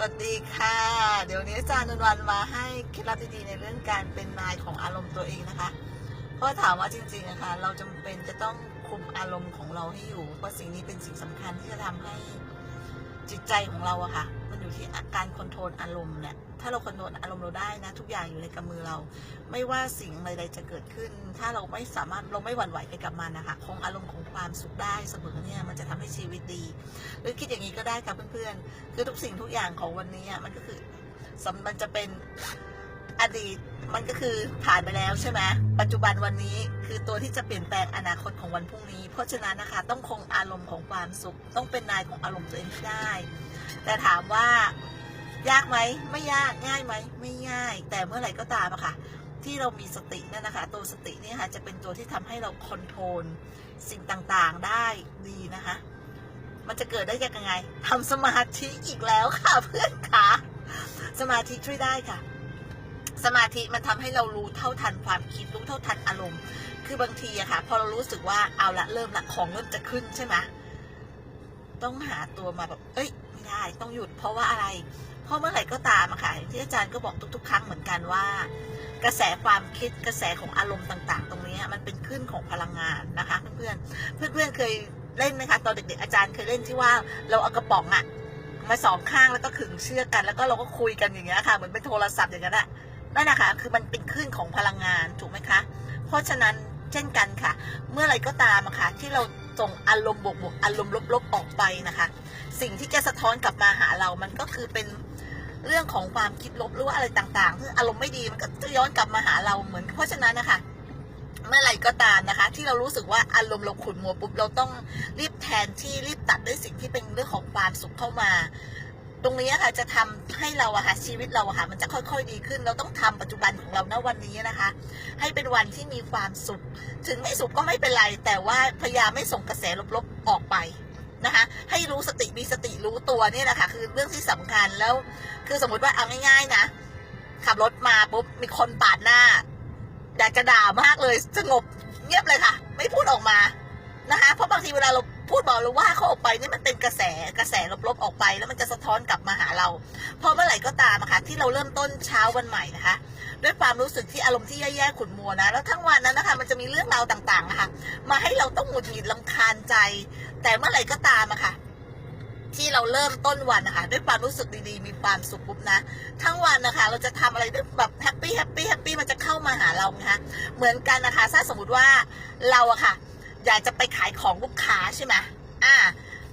สวัสดีค่ะ เดี๋ยวนี้อาจารย์นนวันมาให้เคล็ดลับดีๆในเรื่องการเป็นนายของอารมณ์ตัวเองนะคะ เพราะถามว่าจริงๆอะค่ะเราจำเป็นจะต้องคุมอารมณ์ของเราให้อยู่ เพราะสิ่งนี้เป็นสิ่งสำคัญที่จะทำให้จิตใจของเราอะค่ะ มันอยู่ที่การคอนโทรลอารมณ์เนี่ย ถ้าเราคอนโทรลอารมณ์เราได้นะ ทุกอย่างอยู่ในกำมือเรา ไม่ว่าสิ่งใดๆจะเกิดขึ้น ถ้าเราไม่สามารถเราไม่หวั่นไหวไปกับมันนะคะคงอารมณ์ของความสุขได้เสมอเนี่ยมันจะทำให้ชีวิตดี หรือคิดอย่างนี้ก็ได้ค่ะเพื่อนๆ คือทุกสิ่งทุกอย่างของวันนี้มันก็คือมันจะเป็นอดีตมันก็คือผ่านไปแล้วใช่ไหมปัจจุบันวันนี้คือตัวที่จะเปลี่ยนแปลงอนาคตของวันพรุ่งนี้ เพราะฉะนั้นนะคะ ต้องคงอารมณ์ของความสุข ต้องเป็นนายของอารมณ์ตัวเองให้ได้ แต่ถามว่า ยากไหมไม่ยากง่ายไหมไม่ง่าย แต่เมื่อไหร่ก็ตามอะค่ะ ที่เรามีสตินั่นนะคะ ตัวสตินี่ค่ะจะเป็นตัวที่ทำให้เราคอนโทรลสิ่งต่างๆได้ดีนะคะ มันจะเกิดได้ยังไงทำสมาธิอีกแล้วค่ะเพื่อนคะสมาธิช่วยได้ค่ะ สมาธิมันทำให้เรารู้เท่าทันความคิดรู้เท่าทันอารมณ์ คือบางทีอะค่ะ พอเรารู้สึกว่าเอาละเริ่มละของเริ่มจะขึ้นใช่ไหมต้องหาตัวมาแบบ เอ้ยไม่ได้ ต้องหยุดเพราะว่าอะไร เพราะเมื่อไหร่ก็ตามอะค่ะที่อาจารย์ก็บอกทุก ๆ ครั้งเหมือนกันว่า กระแสความคิดกระแสของอารมณ์ต่าง ๆ ตรงนี้มันเป็นคลื่นของพลังงานนะคะ เพื่อนๆเพื่อนเคยเล่นไหมคะตอนเด็กๆอาจารย์เคยเล่นที่ว่าเราเอากระป๋องอะมาสองข้างแล้วก็ขึงเชือกกัน แล้วก็เราก็คุยกันอย่างเงี้ยค่ะเหมือนเป็นโทรศัพท์อย่างนั้นอะนั่นนะคะคือมันเป็นคลื่นของพลังงานถูกไหมคะ เพราะฉะนั้นเช่นกันค่ะ เมื่อไรก็ตามอะค่ะที่เราส่งอารมณ์บวกๆอารมณ์ลบๆออกไปนะคะ สิ่งที่จะสะท้อนกลับมาหาเรามันก็คือเป็น เรื่องของความคิดลบหรือว่าอะไรต่างๆที่อารมณ์ไม่ดีมันก็จะย้อนกลับมาหาเราเหมือน เพราะฉะนั้นนะคะเมื่อไรก็ตามนะคะ ที่เรารู้สึกว่าอารมณ์เราขุ่นมัวปุ๊บเราต้องรีบแทนที่รีบตัดด้วยสิ่งที่เป็นเรื่องของความสุขเข้ามา ตรงนี้ค่ะจะทำให้เราอะค่ะชีวิตเราอะค่ะมันจะค่อย ๆ ดีขึ้น เราต้องทำปัจจุบันของเราณวันนี้นะคะ ให้เป็นวันที่มีความสุข ถึงไม่สุขก็ไม่เป็นไร แต่ว่าพยายามไม่ส่งกระแสลบๆออกไป นะคะให้รู้สติมีสติรู้ตัวเนี่ยแหละค่ะคือเรื่องที่สำคัญแล้ว คือสมมติว่าเอาง่าย ๆ นะ ขับรถมาปุ๊บมีคนปาดหน้าอยากจะด่ามากเลยสงบเงียบเลยค่ะ ไม่พูดออกมานะคะเพราะบางทีเวลาเรา พูดบอกเราว่าเขาออกไปนี่มันเป็นกระแสกระแสลบๆออกไป แล้วมันจะสะท้อนกลับมาหาเรา เพราะเมื่อไหร่ก็ตามอะค่ะที่เราเริ่มต้นเช้าวันใหม่นะคะ ด้วยความรู้สึกที่อารมณ์ที่แย่ๆขุ่นมัวนะแล้วทั้งวันนั้นนะคะมันจะมีเรื่องราวต่างๆนะคะมาให้เราต้องหงุดหงิดลำคาญใจ แต่เมื่อไหร่ก็ตามอะค่ะที่เราเริ่มต้นวันนะคะด้วยความรู้สึกดีๆ มีความสุขปุ๊บนะ ทั้งวันนะคะ เราจะทำอะไรด้วยแบบแฮปปี้แฮปปี้แฮปปี้มันจะเข้ามาหาเรานะคะเหมือนกันนะคะถ้าสมมติว่าเราอะค่ะ อยากจะไปขายของลูกค้าใช่ไหมอ่า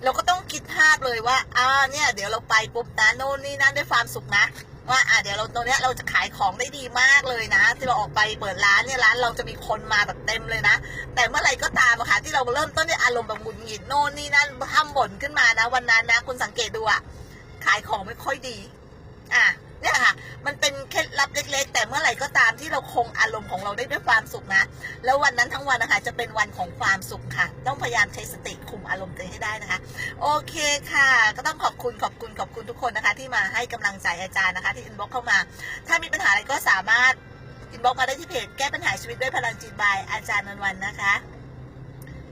เราก็ต้องคิดภาพเลยว่าอ่าเนี่ยเดี๋ยวเราไปปุ๊บนะโน่นนี่นั่นด้วยความสุขนะว่าอ่าเดี๋ยวเราตรงเนี้ยเราจะขายของได้ดีมากเลยนะ ที่เราออกไปเปิดร้านเนี่ยร้านเราจะมีคนมาแบบเต็มเลยนะ แต่เมื่อไรก็ตามอะค่ะที่เราเริ่มต้นด้วยอารมณ์แบบหงุดหงิดโน่นนี่นั่นห้ามบ่นขึ้นมานะวันนั้นนะ คุณสังเกตดูอะขายของไม่ค่อยดี อะเนี่ยค่ะ มันเป็นเคล็ดลับเล็ก ๆ แต่เมื่อไหร่ก็ ที่เราคงอารมณ์ของเราได้ด้วยความสุขนะ แล้ววันนั้นทั้งวันนะคะจะเป็นวันของความสุขค่ะ ต้องพยายามใช้สติคุมอารมณ์ตัวเองให้ได้นะคะ โอเคค่ะ ก็ต้องขอบคุณขอบคุณขอบคุณทุกคนนะคะ ที่มาให้กำลังใจอาจารย์นะคะ ที่อินบ็อกเข้ามา ถ้ามีปัญหาอะไรก็สามารถอินบ็อกมาได้ที่เพจแก้ปัญหาชีวิตด้วยพลังจิตบายอาจารย์นนวันนะคะ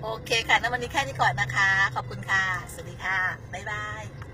โอเคค่ะงั้นวันนี้แค่นี้ก่อนนะคะ ขอบคุณค่ะ สวัสดีค่ะ บ๊ายบาย